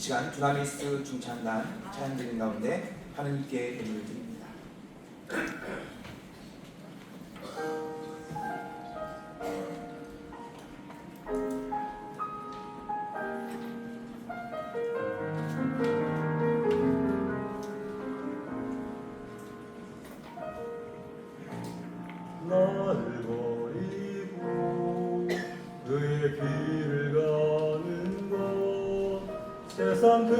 이 시간 두나미스 중창단 찬양 드린 가운데 하느님께 예물을 드립니다. 나를 버리고 그의 길 세상 그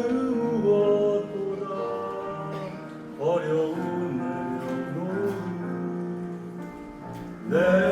무엇보다 어려운 내려놓음 내